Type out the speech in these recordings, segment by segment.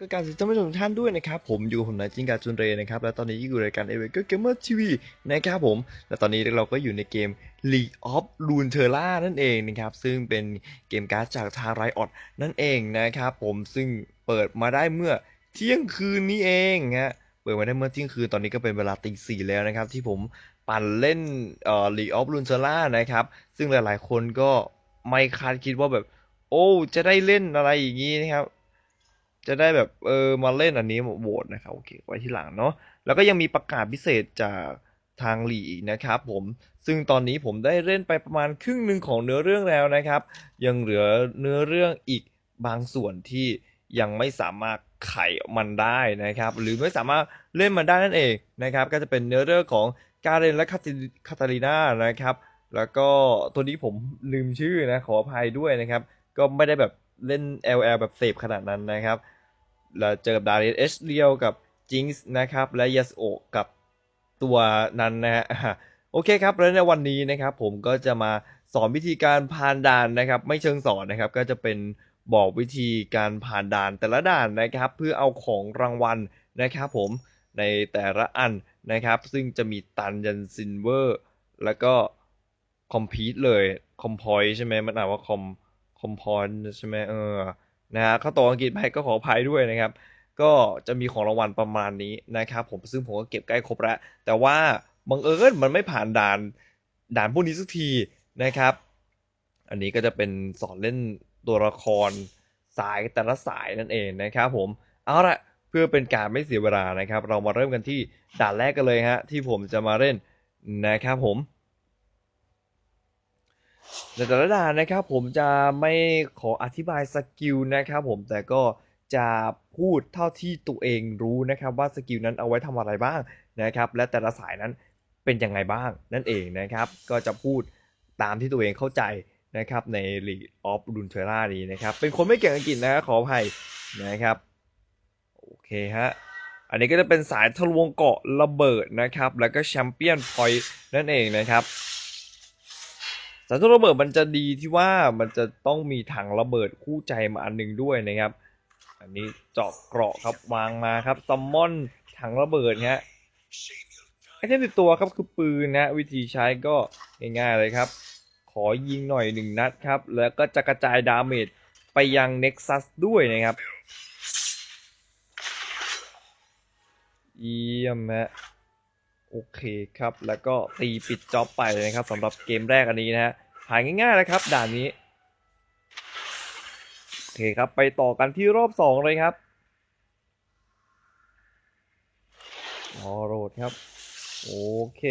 ก็การสวัสดีท่านผู้ชมทุกท่านด้วยนะครับ ผมอยู่ผมนายจิงกาจุนเรนะครับ และตอนนี้อยู่รายการเอเวอร์เกมเมอร์ทีวีนะครับผม และตอนนี้เราก็อยู่ในเกม League of Runeterra นั่นเองนะครับ ซึ่งเป็นเกมการ์ดจากทางไรออดนั่นเองนะครับผมซึ่งเปิดมาได้เมื่อเที่ยงคืนนี้เองฮะเปิดมาได้เมื่อเที่ยงคืนตอนนี้ก็เป็นเวลาตีสี่แล้วนะครับ ที่ผมปั่นเล่นเอ่อ League of Runeterra นะครับ ซึ่งหลายๆ คนก็ไม่คาดคิดว่าแบบ โอ้จะได้เล่นอะไรอย่างนี้นะครับ จะได้แบบเออมาเล่นอันนี้โหวตนะครับโอเคไว้ที่หลังเนาะแล้วก็ยังมีประกาศพิเศษจากทางหลีอีกนะครับผมซึ่งตอนนี้ผมได้เล่นไปประมาณครึ่งหนึ่งของเนื้อเรื่องแล้วนะครับ ยังเหลือเนื้อเรื่องอีกบางส่วนที่ยังไม่สามารถไขมันได้นะครับ หรือไม่สามารถเล่นมันได้นั่นเองนะครับ ก็จะเป็นเนื้อเรื่องของกาเรนและคาติคาตาลีนานะครับ แล้วก็ตัวนี้ผมลืมชื่อนะขออภัยด้วยนะครับ ก็ไม่ได้แบบเล่น LL แบบเสพขนาดนั้นนะครับ แล้วเจอกับดาริเอสเรียวกับจิงส์นะครับ และยาสโอกับตัวนั้นนะฮะโอเคครับ แล้วในวันนี้นะครับ ผมก็จะมาสอนวิธีการผ่านด่านนะครับ ไม่เชิงสอนนะครับ ก็จะเป็นบอกวิธีการผ่านด่านแต่ละด่านนะครับ เพื่อเอาของรางวัลนะครับ ผมในแต่ละอันนะครับ ซึ่งจะมีตันยันซินเวอร์แล้วก็คอมพีทเลยคอมพอยใช่ไหมมันอ่านว่าคอมคอมพอนใช่ไหมเออ นะฮะเข้าตัวอังกฤษไปก็ขออภัยด้วยนะครับ ก็จะมีของรางวัลประมาณนี้นะครับผมซึ่งผมก็เก็บใกล้ครบแล้ว แต่ว่าบังเอิญมันไม่ผ่านด่านด่านพวกนี้สักทีนะครับ อันนี้ก็จะเป็นสอนเล่นตัวละครสายแต่ละสายนั่นเองนะครับผมเอาละเพื่อเป็นการไม่เสียเวลานะครับ เรามาเริ่มกันที่ด่านแรกกันเลยฮะที่ผมจะมาเล่นนะครับผม ในแต่ละด่านนะครับผมจะไม่ขออธิบายสกิลนะครับผมแต่ก็จะพูดเท่าที่ตัวเองรู้นะครับว่าสกิลนั้นเอาไว้ทำอะไรบ้างนะครับ และแต่ละสายนั้นเป็นยังไงบ้างนั่นเองนะครับ ก็จะพูดตามที่ตัวเองเข้าใจนะครับใน League of Runeterra นี้นะครับ เป็นคนไม่เก่งอังกฤษนะขออภัยนะครับโอเคฮะอันนี้ก็จะเป็นสายทะลวงเกาะระเบิดนะครับ แล้วก็แชมเปี้ยนพอยต์นั่นเองนะครับ สารทุระเบิดมันจะดีที่ว่ามันจะต้องมีถังระเบิดคู่ใจมาอันหนึงด้วยนะครับ อันนี้เจาะเกราะครับวางมาครับซัมมอนถังระเบิดฮะไอเทมติดตัวครับคือปืนนะวิธีใช้ก็ง่ายๆเลยครับ ขอยิงหน่อยหนึ่งนัดครับ แล้วก็จะกระจายดาเมจไปยังเน็กซัสด้วยนะครับเยี่ยมฮะ โอเคครับ แล้วก็ตีปิดจ็อบไปเลยนะครับสำหรับเกมแรกอันนี้นะฮะผ่านง่ายๆเลยครับ ด่านนี้โอเคครับ ไปต่อกันที่รอบสองเลยครับออโรดครับ โอเค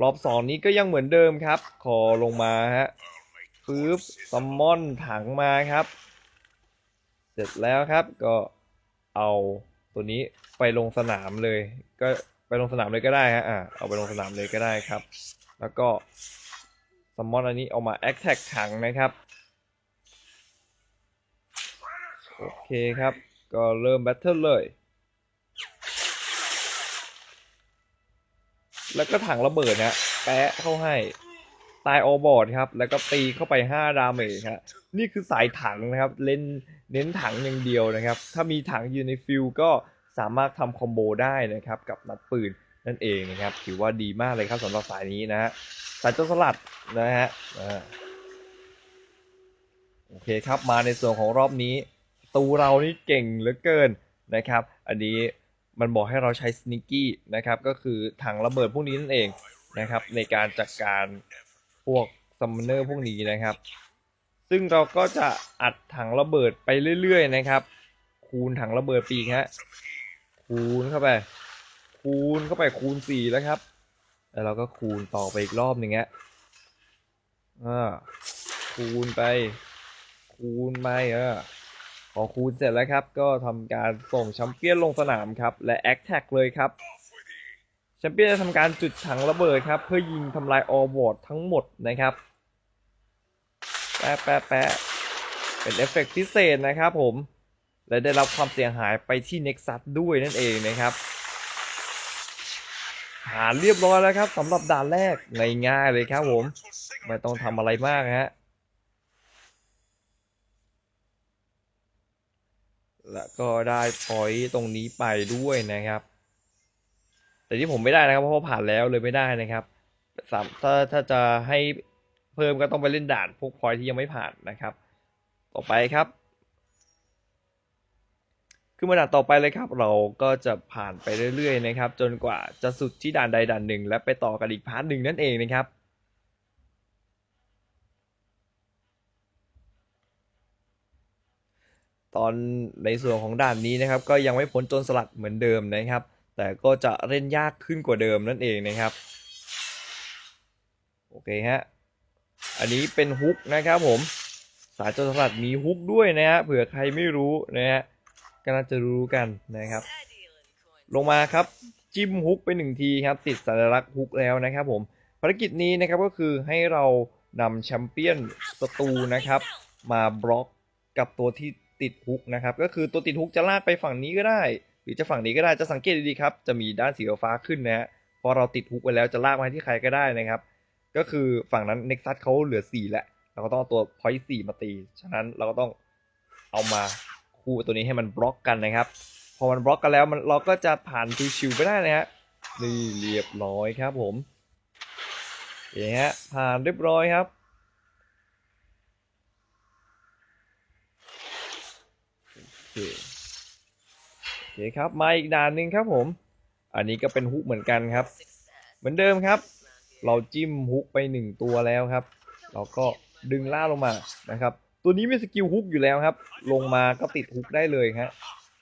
รอบสองนี้ก็ยังเหมือนเดิมครับ ขอลงมาฮะปึ๊บซัมมอนถังมาครับ เสร็จแล้วครับก็เอาตัวนี้ ไปลงสนามเลย ก็ไปลงสนามเลยก็ได้ฮะอ่าเอาไปลงสนามเลยก็ได้ครับ แล้วก็ซัมมอนอันนี้เอามาแอคแท็กถังนะครับโอเคครับ ก็เริ่มแบทเทิลเลย แล้วก็ถังระเบิดนะแปะเข้าให้ ตายออบอร์ดครับ แล้วก็ตีเข้าไป 5 ดาเมจครับนี่คือสายถังนะครับ เล่นเน้นถังอย่างเดียวนะครับ ถ้ามีถังอยู่ในฟิลก็ สามารถทำคอมโบได้นะครับกับนัดปืนนั่นเองนะครับ ถือว่าดีมากเลยครับสำหรับสายนี้นะฮะสายโจรสลัดนะฮะโอเคครับมาในส่วนของรอบนี้ ตูเรานี่เก่งเหลือเกินนะครับ อันนี้มันบอกให้เราใช้สนิกกี้นะครับ ก็คือถังระเบิดพวกนี้นั่นเองนะครับ ในการจัดการพวกซัมมเนอร์พวกนี้นะครับ ซึ่งเราก็จะอัดถังระเบิดไปเรื่อยๆนะครับ คูณถังระเบิดปีกฮะ คูณเข้าไป คูณเข้าไปคูณสี่แล้วครับ แล้วเราก็คูณต่อไปอีกรอบหนึ่งฮะอ่าคูณไป คูณไปเออพอคูณเสร็จแล้วครับ ก็ทำการส่งแชมเปี้ยนลงสนามครับ และแอคแท็กเลยครับแชมเปี้ยนจะทำการจุดถังระเบิดครับ เพื่อยิงทำลายออวอร์ดทั้งหมดนะครับ แปะแปะแปะเป็นเอฟเฟกต์พิเศษนะครับผม และได้รับความเสียหายไปที่เน็กซัสด้วยนั่นเองนะครับผ่านเรียบร้อยแล้วครับสำหรับด่านแรกง่ายๆเลยครับผมไม่ต้องทำอะไรมากฮะแล้วก็ได้พอยต์ตรงนี้ไปด้วยนะครับ แต่ที่ผมไม่ได้นะครับเพราะผ่านแล้วเลยไม่ได้นะครับถ้าถ้าจะให้เพิ่มก็ต้องไปเล่นด่านพวกพอยต์ที่ยังไม่ผ่านนะครับ ต่อไปครับ ขึ้นมาด่านต่อไปเลยครับ เราก็จะผ่านไปเรื่อยๆนะครับ จนกว่าจะสุดที่ด่านใดด่านหนึ่ง และไปต่อกันอีกพาร์ทหนึ่งนั่นเองนะครับตอนในส่วนของด่านนี้นะครับก็ยังไม่พ้นโจนสลัดเหมือนเดิมนะครับ แต่ก็จะเล่นยากขึ้นกว่าเดิมนั่นเองนะครับโอเคฮะอันนี้เป็นฮุกนะครับผมสายโจนสลัดมีฮุกด้วยนะฮะเผื่อใครไม่รู้นะฮะ ก็น่าจะรู้กันนะครับ ลงมาครับจิ้มฮุกไปหนึ่งทีครับ ติดสัญลักษณ์ฮุกแล้วนะครับผมภารกิจนี้นะครับก็คือให้เรานำแชมเปี้ยนศัตรูนะครับ มาบล็อกกับตัวที่ติดฮุกนะครับ ก็คือตัวติดฮุกจะลากไปฝั่งนี้ก็ได้ หรือจะฝั่งนี้ก็ได้จะสังเกตดีๆครับ จะมีด้านสีฟ้าขึ้นนะฮะพอเราติดฮุกไปแล้วจะลากมาที่ใครก็ได้นะครับ ก็คือฝั่งนั้นเน็กซัสเขาเหลือสี่แหละเราก็ต้องเอาตัวพอยต์สี่มาตี ฉะนั้นเราก็ต้องเอามา คู่ตัวนี้ให้มันบล็อกกันนะครับ พอมันบล็อกกันแล้วมันเราก็จะผ่านชิวๆไปได้นะฮะนี่เรียบร้อยครับผมเองฮะผ่านเรียบร้อยครับโอเคโอเคครับมาอีกด่านหนึ่งครับผม อันนี้ก็เป็นฮุกเหมือนกันครับ เหมือนเดิมครับ เราจิ้มฮุกไปหนึ่งตัวแล้วครับ เราก็ดึงล่าลงมานะครับ ตัวนี้มีสกิลฮุกอยู่แล้วครับ ลงมาก็ติดฮุกได้เลยฮะ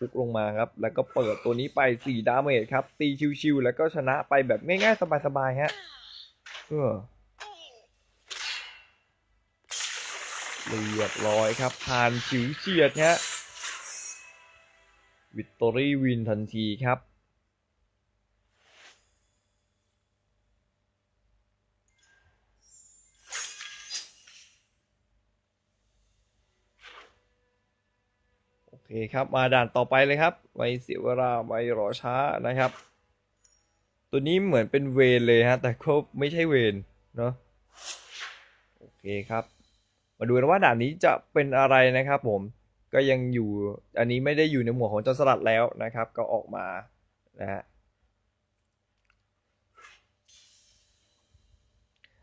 ฮุกลงมาครับ แล้วก็เปิดตัวนี้ไป4ดาเมจครับ ตีชิวๆแล้วก็ชนะไปแบบง่ายๆ สบายๆฮะเออเรียบร้อยครับ ผ่านฉิวเฉียดฮะวิตตอรี่วินทันทีครับ เคครับ มาด่านต่อไปเลยครับ ไวเสียเวลาไวรอช้านะครับ ตัวนี้เหมือนเป็นเวนเลยฮะ แต่ก็ไม่ใช่เวนเนาะ โอเคครับ มาดูกันว่าด่านนี้จะเป็นอะไรนะครับผม ก็ยังอยู่ อันนี้ไม่ได้อยู่ในหมวดของจ้าสลัดแล้วนะครับ ก็ออกมา นะฮะ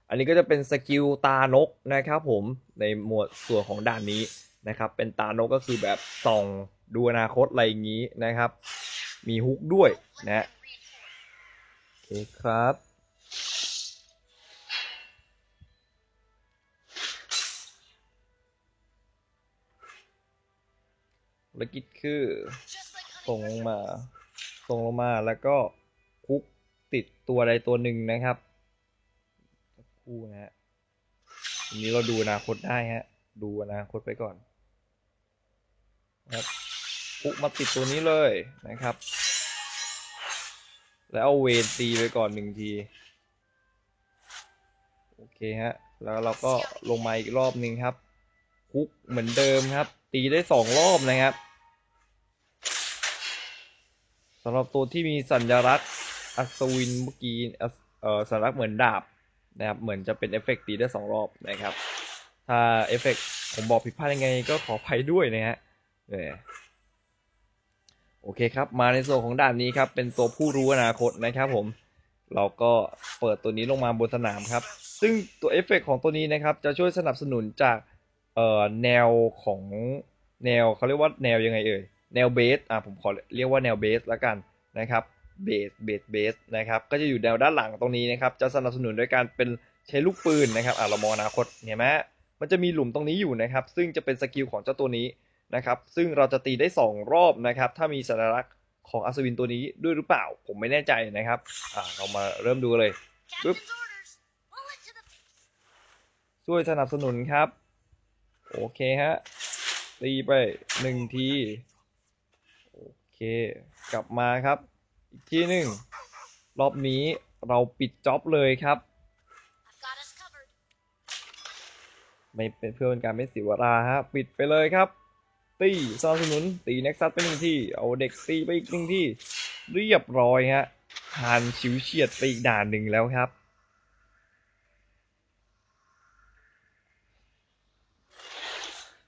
อันนี้ก็จะเป็นสกิลตานกนะครับผมในหมวดส่วนของด่านนี้ นะครับ เป็นตานกก็คือแบบส่องดูอนาคตอะไรอย่างนี้นะครับ มีฮุกด้วยนะโอเคครับ ภารกิจคือส่งลงมา ส่งลงมาแล้วก็คุกติดตัวใดตัวหนึ่งนะครับคู่นะฮะทีนี้เราดูอนาคตได้ฮะ ดูอนาคตไปก่อน นะครับคุกมาติดตัวนี้เลยนะครับ แล้วเอาเวนตีไปก่อนหนึ่งที โอเคฮะ แล้วเราก็ลงมาอีกรอบหนึ่งครับคุกเหมือนเดิมครับ ตีได้สองรอบนะครับสำหรับตัวที่มีสัญลักษณ์อัศวินเมื่อกี้เอ่อสัญลักษณ์เหมือนดาบนะครับ เหมือนจะเป็นเอฟเฟกต์ตีได้สองรอบนะครับ ถ้าเอฟเฟกต์ผมบอกผิดพลาดยังไงก็ขออภัยด้วยนะฮะ โอเคครับ มาในส่วนของด่านนี้ครับ เป็นตัวผู้รู้อนาคตนะครับผม เราก็เปิดตัวนี้ลงมาบนสนามครับ ซึ่งตัวเอฟเฟกต์ของตัวนี้นะครับ จะช่วยสนับสนุนจากเอ่อแนวของแนวเขาเรียกว่าแนวยังไงเอ่ย แนวเบส อะผมขอเรียกว่าแนวเบสแล้วกันนะครับ เบส เบส เบส นะครับ ก็จะอยู่แนวด้านหลังตรงนี้นะครับ จะสนับสนุนโดยการเป็นใช้ลูกปืนนะครับ อะเรามองอนาคตเห็นไหมมันจะมีหลุมตรงนี้อยู่นะครับ ซึ่งจะเป็นสกิลของเจ้าตัวนี้ นะครับ ซึ่งเราจะตีได้สองรอบนะครับ ถ้ามีสัญลักษณ์ของอัศวินตัวนี้ด้วยหรือเปล่า ผมไม่แน่ใจนะครับ อะเรามาเริ่มดูเลยปึ๊บช่วยสนับสนุนครับ โอเคฮะ ตีไปหนึ่งที โอเค กลับมาครับ อีกทีหนึ่ง รอบนี้เราปิดจ็อบเลยครับไม่เป็นเพื่อเป็นการไม่เสียเวลาฮะ ปิดไปเลยครับ ตีสนับสนุนตีเน็กซัสไปหนึ่งที่เอาเด็กตีไปอีกหนึ่งที่เรียบร้อยฮะผ่านชิวเฉียดไปอีกด่านหนึ่งแล้วครับ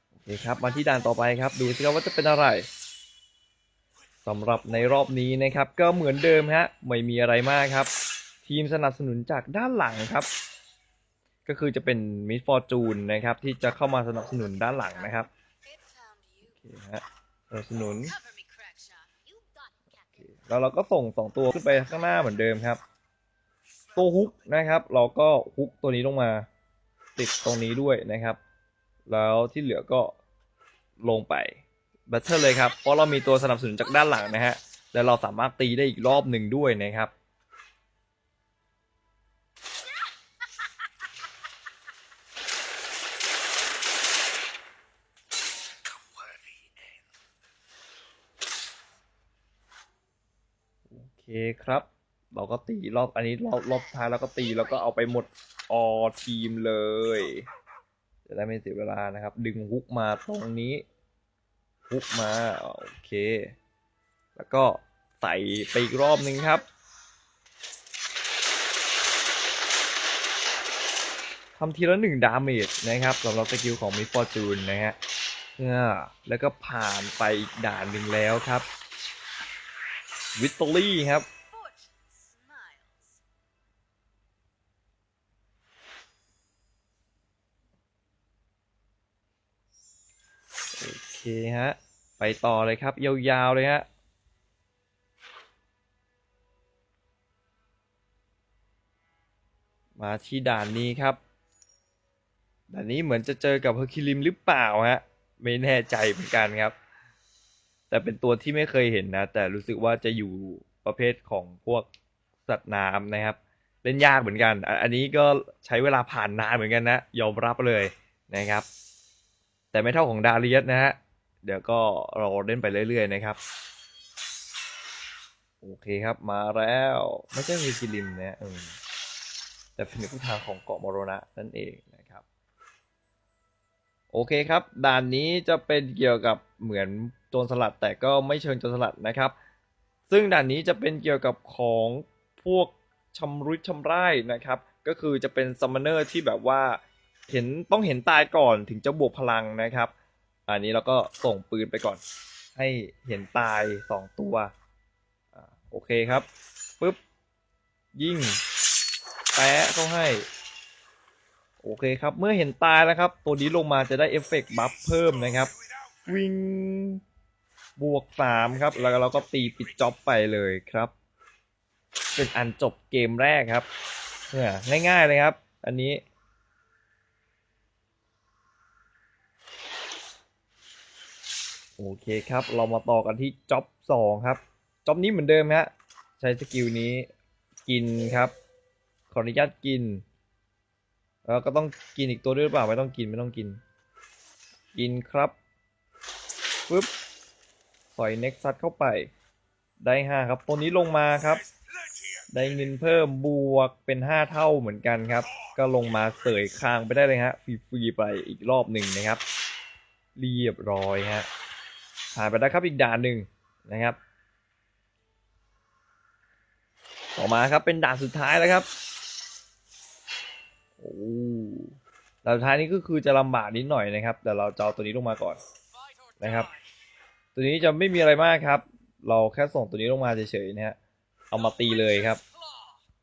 โอเคครับมาที่ด่านต่อไปครับ ดูสิครับว่าจะเป็นอะไรสำหรับในรอบนี้นะครับ ก็เหมือนเดิมฮะไม่มีอะไรมากครับ ทีมสนับสนุนจากด้านหลังครับ ก็คือจะเป็นมิสฟอร์จูนนะครับ ที่จะเข้ามาสนับสนุนด้านหลังนะครับ It found you. โอเค ฮะสนับสนุน Cover me, Crackshaw. You got it, โอ Captain. เคแล้วเราก็ส่งสองตัวขึ้นไปข้างหน้าเหมือนเดิมครับ ตัวฮุกนะครับ เราก็ฮุกตัวนี้ลงมาติดตรงนี้ด้วยนะครับ แล้วที่เหลือก็ลงไปบัตเทอร์เลยครับ เพราะเรามีตัวสนับสนุนจากด้านหลังนะฮะ และเราสามารถตีได้อีกรอบหนึ่งด้วยนะครับ คครับ เราก็ตีรอบอันนี้รอบรอบท้ายแล้วก็ตีแล้วก็เอาไปหมดออทีมเลย จะได้ไม่เสียเวลานะครับ ดึงฮุกมาตรงนี้ฮุกมาโอเค แล้วก็ใส่ไปอีกรอบหนึ่งครับทำทีละหนึ่งดาเมจนะครับสำหรับสกิลของมิฟอร์จูนนะฮะแล้วก็ผ่านไปอีกด่านหนึ่งแล้วครับ วิตตอรี่ครับ โอเคฮะ ไปต่อเลยครับ ยาวๆเลยฮะมาที่ด่านนี้ครับ ด่านนี้เหมือนจะเจอกับเฮอร์คิลิมหรือเปล่าฮะ ไม่แน่ใจเหมือนกันครับ แต่เป็นตัวที่ไม่เคยเห็นนะ แต่รู้สึกว่าจะอยู่ประเภทของพวกสัตว์น้ำนะครับ เล่นยากเหมือนกัน อันนี้ก็ใช้เวลาผ่านนานเหมือนกันนะ ยอมรับเลยนะครับ แต่ไม่เท่าของดาเรียสนะฮะเดี๋ยวก็เราเล่นไปเรื่อยๆนะครับ โอเคครับมาแล้ว ไม่ใช่มีคิริมนะแต่เป็นผู้ทางของเกาะมรณะนั่นเองนะครับ โอเคครับ ด่านนี้จะเป็นเกี่ยวกับเหมือน โจรสลัดแต่ก็ไม่เชิงโจรสลัดนะครับ ซึ่งด่านนี้จะเป็นเกี่ยวกับของพวกชำรุดชำร่ายนะครับ ก็คือจะเป็นซัมมอนเนอร์ที่แบบว่าเห็นต้องเห็นตายก่อนถึงจะบวกพลังนะครับ อันนี้เราก็ส่งปืนไปก่อน ให้เห็นตายสองตัวอโอเคครับปุ๊บยิงแปะเข้าให้ โอเคครับ เมื่อเห็นตายแล้วครับ ตัวนี้ลงมาจะได้เอฟเฟกต์บัฟเพิ่มนะครับ วิ่ง บวกสามครับ แล้วเราก็ตีปิดจ็อบไปเลยครับ เป็นอันจบเกมแรกครับเนี่ยง่ายๆเลยครับ อันนี้โอเคครับ เรามาต่อกันที่จ็อบสองครับจ็อบนี้เหมือนเดิมฮะใช้สกิลนี้กินครับ ขออนุญาตกินแล้วก็ต้องกินอีกตัวด้วยหรือเปล่าไม่ต้องกินไม่ต้องกิน กินครับปึ๊บ สอยเน็กซัสเข้าไป ได้ห้าครับ ตัวนี้ลงมาครับ ได้เงินเพิ่มบวกเป็นห้าเท่าเหมือนกันครับ ก็ลงมาเสยคางไปได้เลยฮะฟรีๆไปอีกรอบหนึ่งนะครับ เรียบร้อยฮะผ่านไปแล้วครับอีกด่านหนึ่งนะครับ ต่อมาครับเป็นด่านสุดท้ายแล้วครับโอ้ด่านสุดท้ายนี้ก็คือจะลำบากนิดหน่อยนะครับ แต่เราจะเอาตัวนี้ลงมาก่อนนะครับ ตัวนี้จะไม่มีอะไรมากครับ เราแค่ส่งตัวนี้ลงมาเฉยๆนะฮะ เอามาตีเลยครับ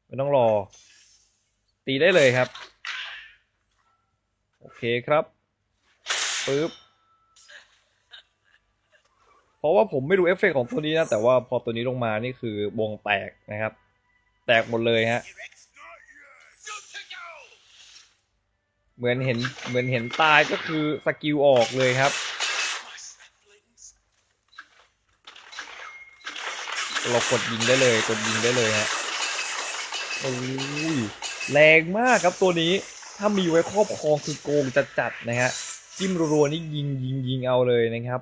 ไม่ต้องรอ ตีได้เลยครับ โอเคครับปึ๊บเพราะว่าผมไม่รู้เอฟเฟกของตัวนี้นะ แต่ว่าพอตัวนี้ลงมานี่คือวงแตกนะครับ แตกหมดเลยฮะ เหมือนเห็นเหมือนเห็นตายก็คือสกิลออกเลยครับ เรากดยิงได้เลย กดยิงได้เลยฮะโอ้ยแรงมากครับตัวนี้ ถ้ามีไว้ครอบครองคือโกงจัดๆนะฮะจิ้มรัวๆนี่ยิงยิงยิงเอาเลยนะครับ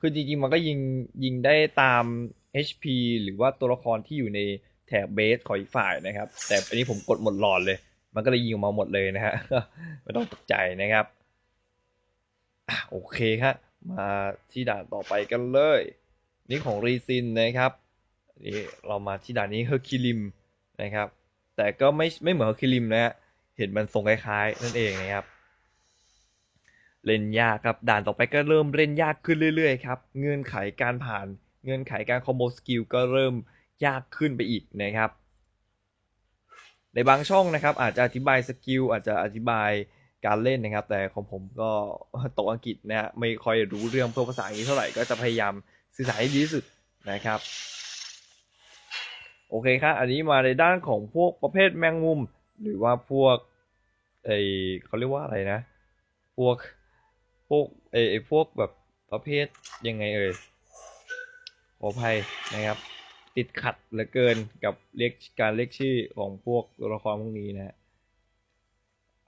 คือจริงๆมันก็ยิงยิงได้ตาม HP หรือว่าตัวละครที่อยู่ในแถบเบสของอีกฝ่ายนะครับ แต่อันนี้ผมกดหมดหลอดเลย มันก็เลยยิงออกมาหมดเลยนะฮะไม่ต้องตกใจนะครับอโอเคครับมาที่ด่านต่อไปกันเลย นี่ของรีซินนะครับนี่เรามาที่ด่านนี้เฮอร์คิลิมนะครับ แต่ก็ไม่ไม่เหมือนเฮอร์คิลิมนะฮะเห็นมันทรงคล้ายๆ นั่นเองนะครับ เล่นยากครับด่านต่อไปก็เริ่มเล่นยากขึ้นเรื่อยๆครับเงื่อนไขการผ่านเงื่อนไขการคอมโบสกิลก็เริ่มยากขึ้นไปอีกนะครับ ในบางช่องนะครับ อาจจะอธิบายสกิลอาจจะอธิบายการเล่นนะครับ แต่ของผมก็ตกอังกฤษนะฮะไม่ค่อยรู้เรื่องเพวกภาษาอังกฤษเท่าไหร่ก็จะพยายาม สื่อสารให้ดีที่สุดนะครับ โอเคครับ อันนี้มาในด้านของพวกประเภทแมงมุม หรือว่าพวกไอเขาเรียกว่าอะไรนะ พวกพวกไอไอพวกแบบประเภทยังไงเอ่ยขออภัยนะครับ ติดขัดเหลือเกินกับเรียกการเรียกชื่อของพวกตัวละครพวกนี้นะฮะ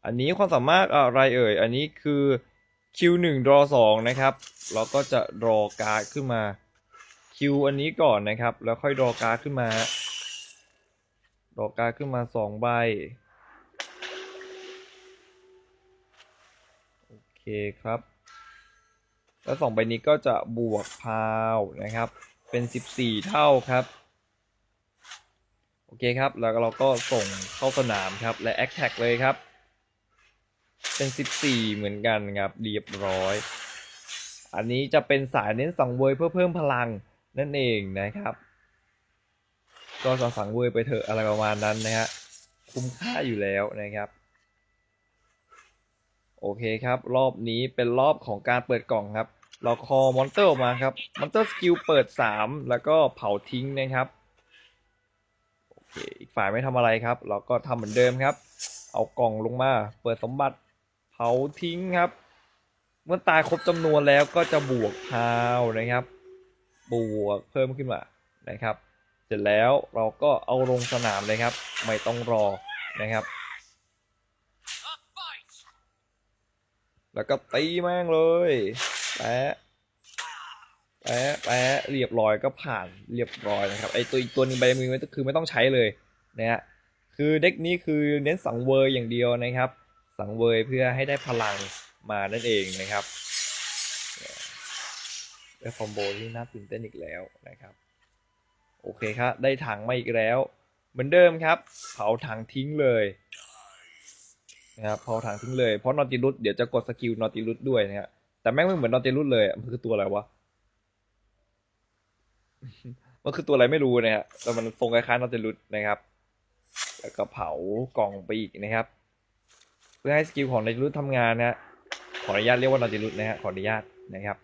อันนี้ความสามารถอะไรเอ่ย อันนี้คือ Q1 draw 2นะครับ เราก็จะ draw การ์ดขึ้นมา Q อันนี้ก่อนนะครับ แล้วค่อย draw การ์ดขึ้นมาฮะ draw การ์ดขึ้นมาสองใบ โอเคครับ แล้วสองใบนี้ก็จะบวกพาวนะครับ เป็น14เท่าครับ โอเคครับ แล้วเราก็ส่งเข้าสนามครับ และ a อ t a c เลยครับ เป็น 14 เหมือนกันครับเรียบร้อย อันนี้จะเป็นสายเน้นสังเวยเพื่อเพิ่มพลังนั่นเองนะครับ ก็สสังเวยไปเถอะอะไรประมาณนั้นนะฮะคุ้มค่าอยู่แล้วนะครับ โอเคครับ รอบนี้เป็นรอบของการเปิดกล่องครับ เราคอมอนเตอร์ออกมาครับมอนเตอร์สกิลเปิด 3 แล้วก็เผาทิ้งนะครับโอเคอีกฝ่ายไม่ทำอะไรครับ เราก็ทำเหมือนเดิมครับ เอากล่องลงมาเปิดสมบัติ เผาทิ้งครับ เมื่อตายครบจำนวนแล้วก็จะบวกพาวนะครับ บวกเพิ่มขึ้นมานะครับ เสร็จแล้วเราก็เอาลงสนามเลยครับ ไม่ต้องรอนะครับแล้วก็ตีแม่งเลยแปะแปะแปะเรียบร้อยก็ผ่านเรียบร้อยนะครับ ไอตัวอีกตัวหนึงใบมือคือไม่ต้องใช้เลยนะฮะ คือเด็กนี้คือเน้นสังเวยอย่างเดียวนะครับ สังเวยเพื่อให้ได้พลังมานั่นเองนะครับได้คอมโบที่น่าตื่นเต้นอีกแล้วนะครับ โอเคครับ ได้ถังมาอีกแล้ว เหมือนเดิมครับ เผาถังทิ้งเลยนะครับเผาถังทิ้งเลยเพราะนอติลุสเดี๋ยวจะกดสกิลนอติลุสด้วยนะฮะแต่แม่งไม่เหมือนนอติลุสเลยมันคือตัวอะไรวะมันคือตัวอะไรไม่รู้นะฮะแต่มันทรงคล้ายๆนอติลุสนะครับ แล้วก็เผากล่องไปอีกนะครับ พื่อให้สกิลของนอติลุสทำงานนะฮะขออนุญาตเรียกว่านอติลุสนะฮะขออนุญาตนะครับ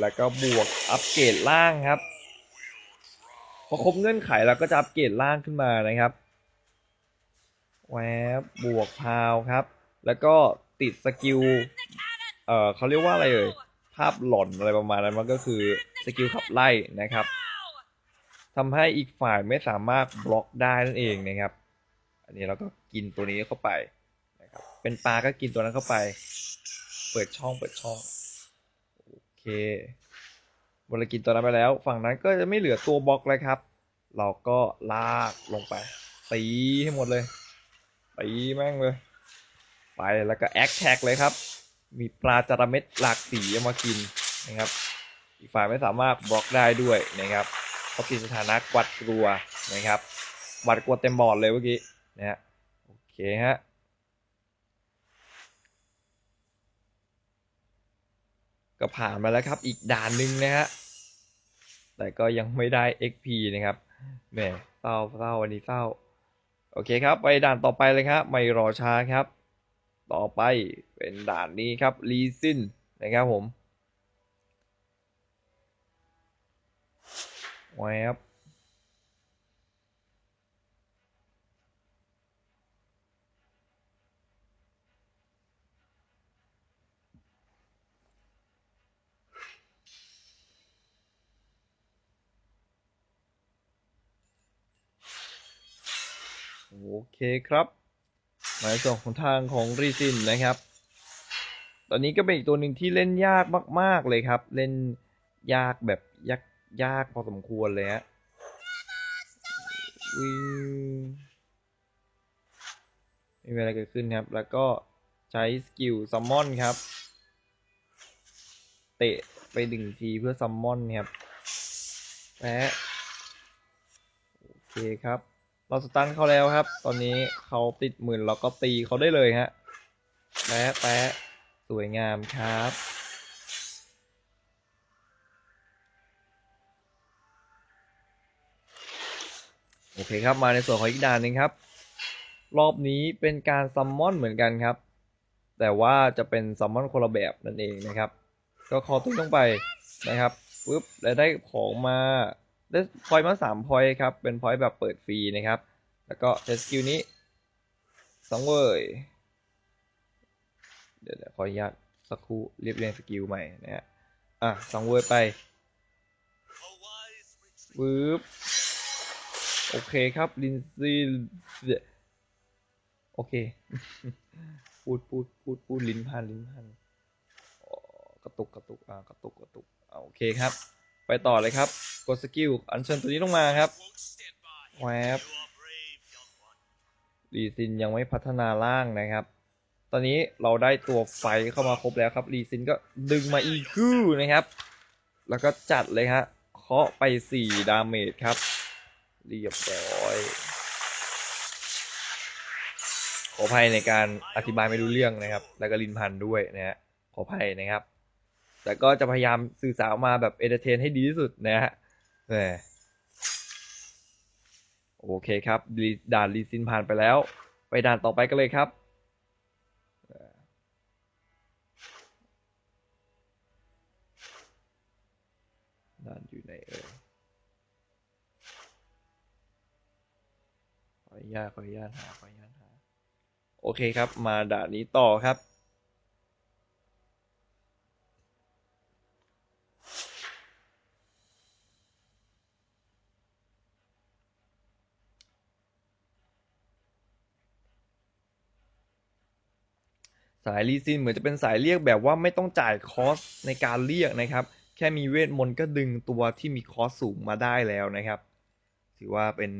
แล้วก็บวกอัปเกรดล่างครับพอครบเงื่อนไขแล้วก็จะอัปเกรดล่างขึ้นมานะครับแวบบวกพาวครับ แล้วก็ติดสกิลเอ่อเขาเรียกว่าอะไรเอ่ยภาพหล่อนอะไรประมาณนั้นมันก็คือสกิลขับไล่นะครับทำให้อีกฝ่ายไม่สามารถบล็อกได้นั่นเองนะครับ อันนี้เราก็กินตัวนี้เข้าไป เป็นปลาก็กินตัวนั้นเข้าไป เปิดช่องเปิดช่องโอเคเวลากินตัวนั้นไปแล้ว ฝั่งนั้นก็จะไม่เหลือตัวบล็อกเลยครับ เราก็ลากลงไปตีให้หมดเลยตีแม่งเลย ไปแล้วก็แอคแท็กเลยครับ มีปลาจาระเม็ดหลากสีเอามากินนะครับ อีกฝ่ายไม่สามารถบล็อกได้ด้วยนะครับเขาติดสถานะกวัดกลัวนะครับหวัดกลัวเต็มบอร์ดเลยเมื่อกี้นะฮะโอเคฮะ ก็ผ่านมาแล้วครับ อีกด่านหนึ่งนะฮะแต่ก็ยังไม่ได้ XP นะครับแหมเศร้าเศร้าวันนี้เศร้า โอเคครับ ไปด่านต่อไปเลยครับ ไม่รอช้าครับ ต่อไปเป็นด่านนี้ครับรีซินนะครับผมแวบ โอเคครับหมายส่วนของทางของรีซินนะครับ ตอนนี้ก็เป็นอีกตัวหนึ่งที่เล่นยากมาก ๆเลยครับ เล่นยากแบบยากยากพอสมควรเลยฮะวิ่งไม่มีอะไรเกิดขึ้นครับ แล้วก็ใช้สกิลซัมมอนครับ เตะไปดึงทีเพื่อซัมมอนครับแปะโอเคครับ เราสตันเขาแล้วครับ ตอนนี้เขาติดหมื่นเราก็ตีเขาได้เลยฮะแปะแปะสวยงามครับ โอเคครับมาในส่วนของอีกด่านหนึ่งครับ รอบนี้เป็นการซัมมอนเหมือนกันครับ แต่ว่าจะเป็นซัมมอนคนละแบบนั่นเองนะครับ ก็คอตุ้งลงไปนะครับปุ๊บแล้วได้ของมา ได้พอยมาสามพอยครับ เป็นพอยแบบเปิดฟรีนะครับ แล้วก็ใช้สกิลนี้สองเวยเดี๋ยวเดี๋ยวขออนุญาตสักครู่เรียบเรียงสกิลใหม่นะฮะอะสองเวยไป A wise retreat. ปึ๊บโอเคครับลินซี่โอเค พูดพูดพูดพูดลิ้นพันลิ้นพันอ๋อกระตุกกระตุกอ่ากระตุกกระตุกอ่าโอเคครับ ไปต่อเลยครับกดสกิลอัญเชิญตัวนี้ลงมาครับแวบรีซินยังไม่พัฒนาร่างนะครับ ตอนนี้เราได้ตัวไฟเข้ามาครบแล้วครับรีซินก็ดึงมาอีกคู่นะครับ แล้วก็จัดเลยฮะเคาะไป 4 ดาเมจครับ เรียบร้อยขออภัยในการอธิบายไม่รู้เรื่องนะครับ แล้วก็ลินพันด้วยนะฮะขออภัยนะครับ แต่ก็จะพยายามสื่อสารมาแบบเอนเตอร์เทนให้ดีที่สุดนะฮะโอเคครับด่านรีซินผ่านไปแล้ว ไปด่านต่อไปกันเลยครับด่านอยู่ไหนเอ่ยขออนุญาตขออนุญาตหาขออนุญาตหาโอเคครับ มาด่านนี้ต่อครับ สายรีซินเหมือนจะเป็นสายเรียกแบบว่าไม่ต้องจ่ายคอสในการเรียกนะครับ แค่มีเวทมนต์ก็ดึงตัวที่มีคอสสูงมาได้แล้วนะครับ ถือว่าเป็น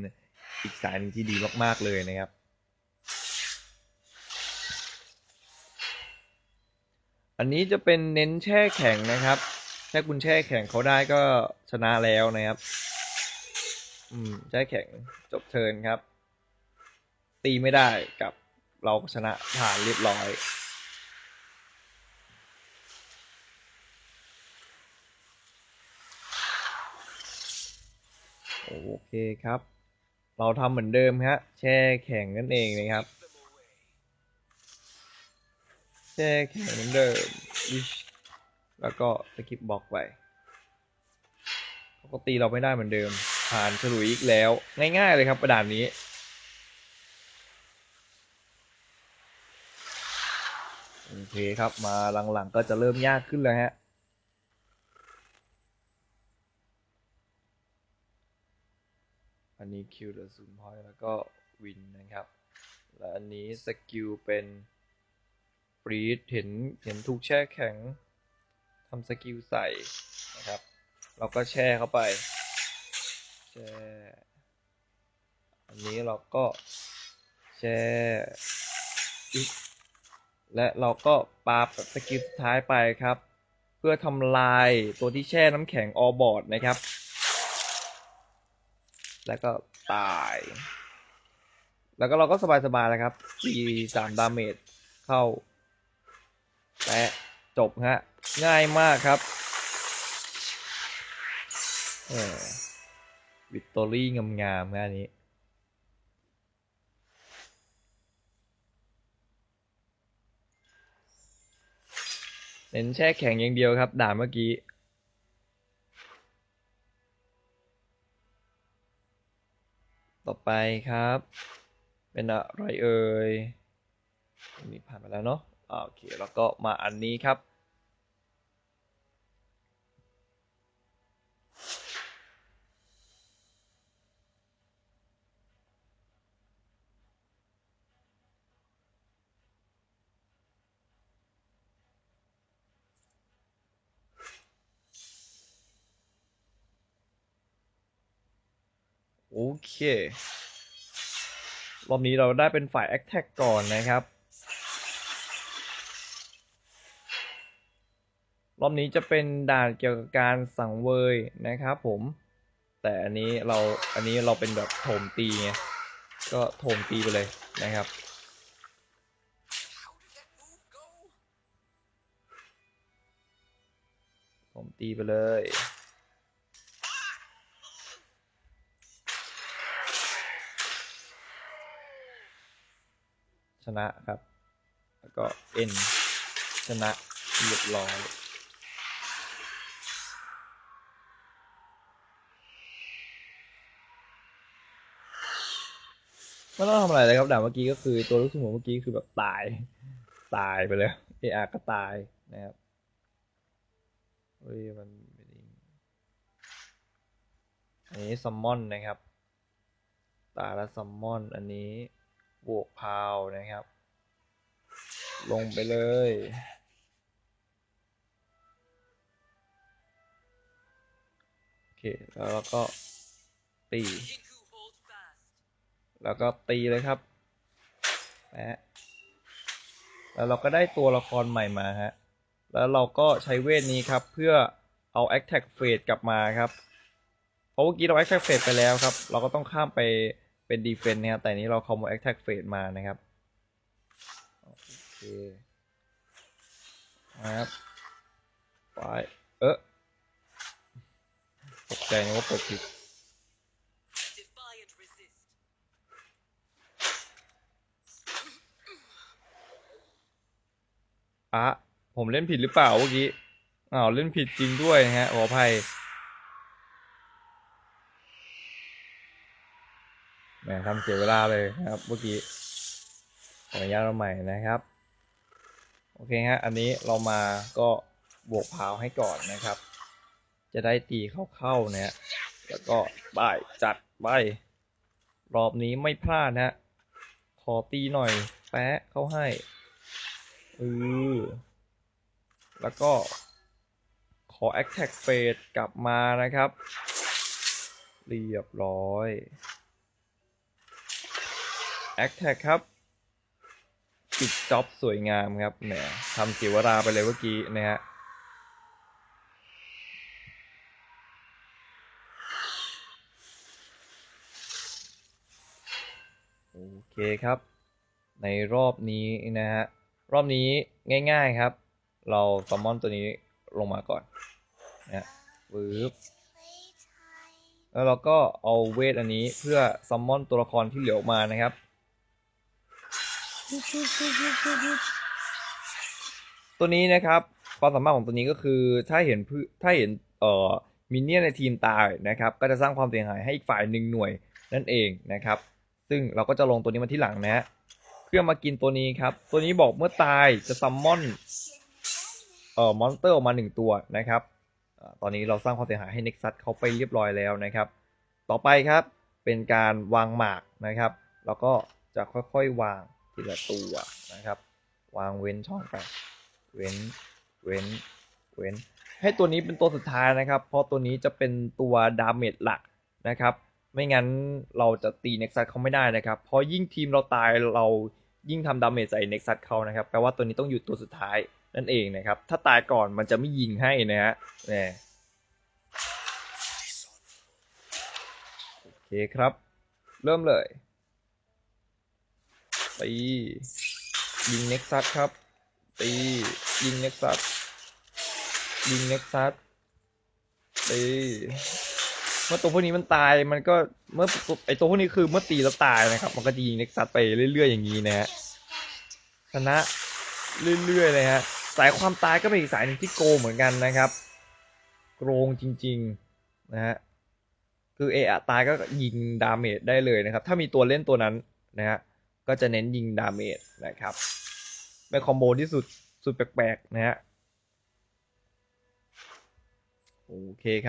อีกสายหนึ่งที่ดีมากๆเลยนะครับ อันนี้จะเป็นเน้นแช่แข็งนะครับแค่คุณแช่แข็งเขาได้ก็ชนะแล้วนะครับ อืมแช่แข็งจบเทิร์นครับ ตีไม่ได้กับเราชนะผ่านเรียบร้อย โอเคครับ เราทำเหมือนเดิมฮะ แช่แข็งนั่นเองนะครับ แช่แข็งเหมือนเดิม แล้วก็สกิปบล็อกไปเขาก็ตีเราไม่ได้เหมือนเดิม ผ่านฉลุยอีกแล้ว ง่ายๆเลยครับประดานนี้โอเคครับมาหลังๆก็จะเริ่มยากขึ้นแล้วฮะ นนี้คิวเหลือศูนย์พอยต์แล้วก็วินนะครับ และอันนี้สกิลเป็นฟรีดเห็นเห็นถูกแช่แข็งทำสกิลใส่นะครับ เราก็แช่เข้าไป แช่ อันนี้เราก็แช่และเราก็ปาสกิลสุดท้ายไปครับ เพื่อทำลายตัวที่แช่น้ำแข็งออบอร์ดนะครับ แล้วก็ตาย แล้วก็เราก็สบายๆแล้วครับตีสามดาเมจเข้า และจบฮะ ง่ายมากครับเออวิตตอรี่งามๆฮะอันนี้เน้นแช่แข็งอย่างเดียวครับด่านเมื่อกี้ ต่อไปครับ เป็นอะไรเอ่ยนี่ผ่านไปแล้วเนาะโอเค แล้วก็มาอันนี้ครับ เค รอบนี้เราได้เป็นฝ่าย Attack ก่อนนะครับ รอบนี้จะเป็นด่านเกี่ยวกับการสังเวยนะครับผม แต่อันนี้เราอันนี้เราเป็นแบบโถมตีไง ก็โถมตีไปเลยนะครับโถมตีไปเลย ชนะครับ แล้วก็ N ชนะเรียบร้อย ไม่ต้องทำอะไรเลยครับด่าเมื่อกี้ก็คือตัวลูกสมุนเมื่อกี้คือแบบตาย ตายไปเลยเออาก็ตายนะครับเฮ้ยมันอันนี้ซัมมอนนะครับ ตาละซัมมอน อันนี้ บวกพาวนะครับ ลงไปเลย โอเค แล้วเราก็ตี แล้วก็ตีเลยครับแปะแล้วเราก็ได้ตัวละครใหม่มาฮะ แล้วเราก็ใช้เวทนี้ครับ เพื่อเอา Attack Phase กลับมาครับ เพราะเมื่อกี้เรา Attack Phase ไปแล้วครับ เราก็ต้องข้ามไป เป็น Defense นะครับ แต่นี้เราคอมโบ Attack Phase มานะครับ โอเคนะครับ ไป เออตกใจนึกว่าเปิดผิดอะผมเล่นผิดหรือเปล่าเมื่อกี้อ้าวเล่นผิดจริงด้วยนะฮะขออภัย แหมทำเสียเวลาเลยนะครับเมื่อกี้ขออนุญาตเราใหม่นะครับ โอเคฮะ อันนี้เรามาก็บวกพาวให้ก่อนนะครับ จะได้ตีเข้าๆนะฮะแล้วก็บ่ายจัดไปรอบนี้ไม่พลาดนะฮะขอตีหน่อยแปะเข้าให้เออแล้วก็ขอ Attack Phase กลับมานะครับ เรียบร้อย Attack ครับปิดจ็อบสวยงามครับแหมทำเสียเวลาไปเลยเมื่อกี้นะฮะโอเคครับ ในรอบนี้นะฮะ รอบนี้ง่ายๆครับ เราซัมมอนตัวนี้ลงมาก่อนนะฮะปึ๊บแล้วเราก็เอาเวทอันนี้เพื่อซัมมอนตัวละครที่เหลือออกมานะครับ ตัวนี้นะครับความสามารถของตัวนี้ก็คือถ้าเห็นพืถ้าเห็นเอ่อมินเนี่ยในทีมตายนะครับ ก็จะสร้างความเสียหายให้อีกฝ่ายหนึ่งหน่วยนั่นเองนะครับ ซึ่งเราก็จะลงตัวนี้มาที่หลังนะฮะเพื่อมากินตัวนี้ครับ ตัวนี้บอกเมื่อตายจะซัมมอนเอ่อมอนสเตอร์ออกมาหนึ่งตัวนะครับตอนนี้เราสร้างความเสียหายให้เน็กซัสเขาไปเรียบร้อยแล้วนะครับ ต่อไปครับเป็นการวางหมากนะครับ แล้วก็จะค่อยๆวาง ทีละตัวนะครับ วางเว้นช่องไปเว้นเว้นเว้น ให้ตัวนี้เป็นตัวสุดท้ายนะครับ เพราะตัวนี้จะเป็นตัวดาเมจหลักนะครับ ไม่งั้นเราจะตีเน็กซัสเขาไม่ได้นะครับเพราะยิ่งทีมเราตายเรายิ่งทำดาเมจใส่เน็กซัสเขานะครับแปลว่าตัวนี้ต้องอยู่ตัวสุดท้ายนั่นเองนะครับ ถ้าตายก่อนมันจะไม่ยิงให้นะฮะแหมโอเคครับ เริ่มเลย ตี ยิงเน็กซัสครับ ตี ยิงเน็กซัสยิงเน็กซัสตีเมื่อตัวพวกนี้มันตายมันก็เมื่อไอตัวพวกนี้คือเมื่อตีแล้วตายนะครับ มันก็จะยิงเน็กซัสไปเรื่อยๆอย่างนี้นะฮะชนะเรื่อยๆเลยฮะสายความตายก็เป็นอีกสายหนึ่งที่โกงเหมือนกันนะครับ โกงจริงๆนะฮะคือเอะตายก็ยิงดาเมจได้เลยนะครับ ถ้ามีตัวเล่นตัวนั้นนะฮะ ก็จะเน้นยิงดาเมจนะครับเป็นคอมโบที่สุดสุดแปลกๆนะฮะโอเคครับ